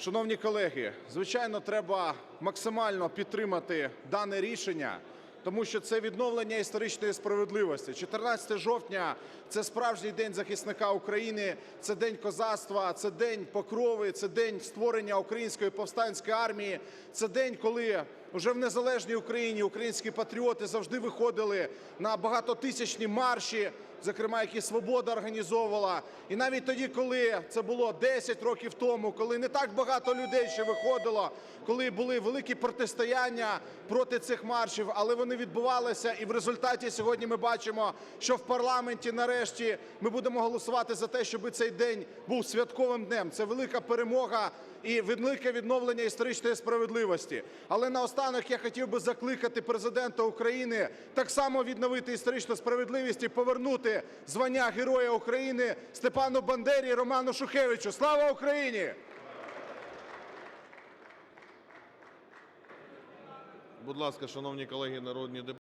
Шановні колеги, звичайно, треба максимально підтримати дане рішення, тому що це відновлення історичної справедливості. 14 жовтня – це справжній день захисника України, це день козацтва, це день покрови, це день створення української повстанської армії, це день, коли вже в незалежній Україні українські патріоти завжди виходили на багатотисячні марші, зокрема, які «Свобода» організовувала. І навіть тоді, коли це було 10 років тому, коли не так багато людей ще виходило, коли були великі протистояння проти цих маршів, але вони відбувалися, і в результаті сьогодні ми бачимо, що в парламенті нарешті ми будемо голосувати за те, щоб цей день був святковим днем. Це велика перемога і велике відновлення історичної справедливості. Але наостанок я хотів би закликати Президента України так само відновити історичну справедливість і повернути звання Героя України Степану Бандері і Роману Шухевичу. Слава Україні! Будь ласка, шановні колеги народні депутати.